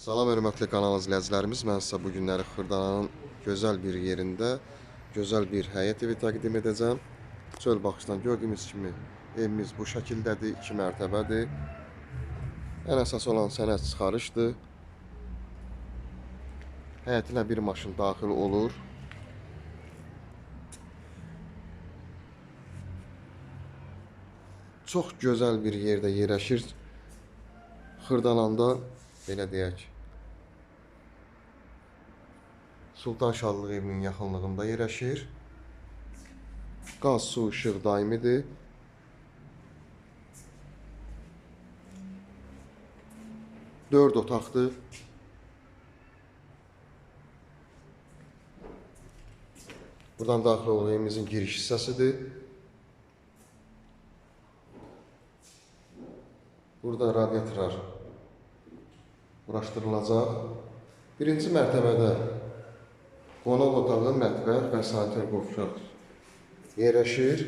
Salam hörmətli kanal izləyicilərimiz. Mən sizə bu günləri Xırdalanın gözəl bir yerində gözəl bir həyət evi təqdim edəcəm. Çöl baxışdan gördüyünüz kimi evimiz bu şəkildədir, 2 mərtəbədir. Ən əsas olan sənəd çıxarışdır. Həyətinə bir maşın daxil olur. Çox gözəl bir yerdə yerləşir. Xırdalanda belə deyək. Sultan Şadlıq evinin yaxınlığında yerləşir. Qaz, su, işıq daimidir. Dörd otaqdır. Buradan daxil olan evimizin giriş hissəsidir. Burada radiatorlar quraşdırılacaq. Birinci mərtəbədə qonaq otağı, mətbəx və sanitar qovşaq yerləşir.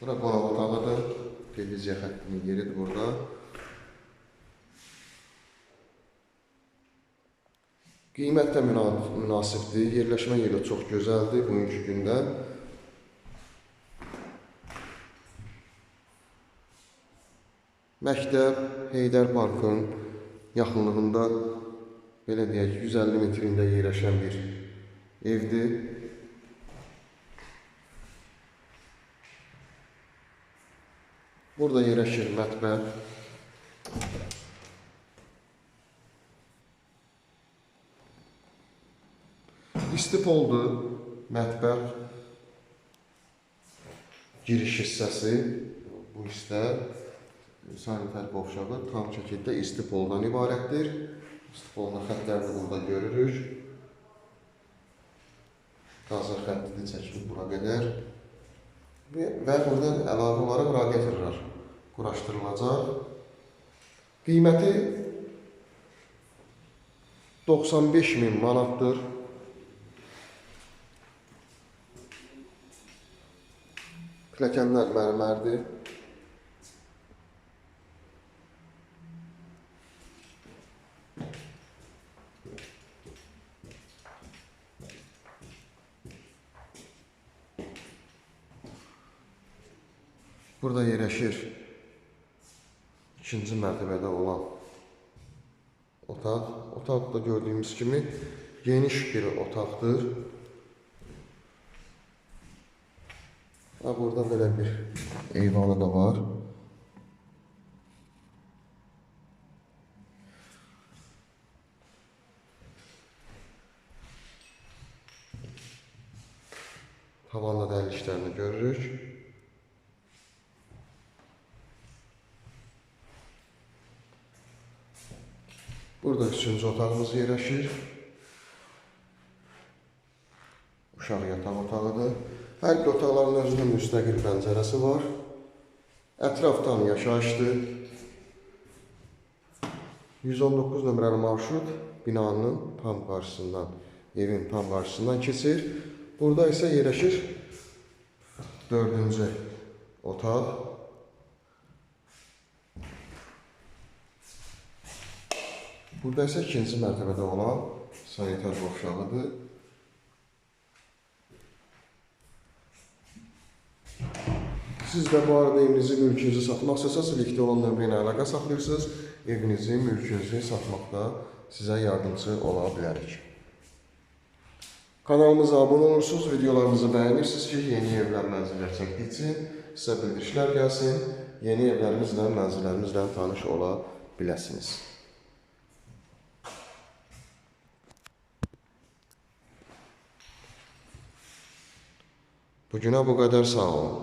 Bura qonaq otağıdır. Televiziya xəttinin yeridir burada. Qiymət də müna- münasibdir. Yerləşmə yeri çox gözəldir bugünkü gündə. Məktəb Heydər Parkın yaxınlığında belə deyək 150 metrində yerləşən bir evdir. Burada yerləşir mətbəx. İstipoldur, mətbəx, giriş hissəsi bu hissdə sanitar qovşağı tam şəkildə istipoldan ibarətdir. İstipolun xəttlərini burada görürük. Qazır xəttidir çəkilib bura qədər. Və və burada əlavə olaraq radiatorlar quraşdırılacaq. Qiyməti 95 min manatdır. Pilləkənlər mərmərdir. Burada yerləşir ikinci mərtəbədə olan otaq. Otaq da gördüyümüz kimi geniş bir otaqdır. Ha, burada belə bir eyvanı da var. Tavanda dəliklərini görürük. Burada üçüncü otağımız yerləşir. Uşaq yataq otağıdır. Hər bir otaqların özünün müstəqil pəncərəsi var. Ətraf tam yaşayışdır. 119 nömrəli marşrut binanın tam qarşısından, evin tam qarşısından keçir. Burada isə yerləşir dördüncü otaq. Burada isə ikinci mərtəbədə olan sanitar qovşağıdır. Siz də bu arada evinizi, mülkünüzü satmaq istəsəz, likdə olan nömrə ilə əlaqə saxlayırsınız. Evinizi, mülkünüzü satmaqda sizə yardımcı ola bilərik. Kanalımıza abunə olursunuz, videolarımızı bəyənirsiniz ki, yeni evlər mənzillər çəkdikcə sizə bildirişlər gəlsin. Yeni evlərimizlə, mənzillərimizlə tanış ola biləsiniz. Bugünə bu qədər sağ olun.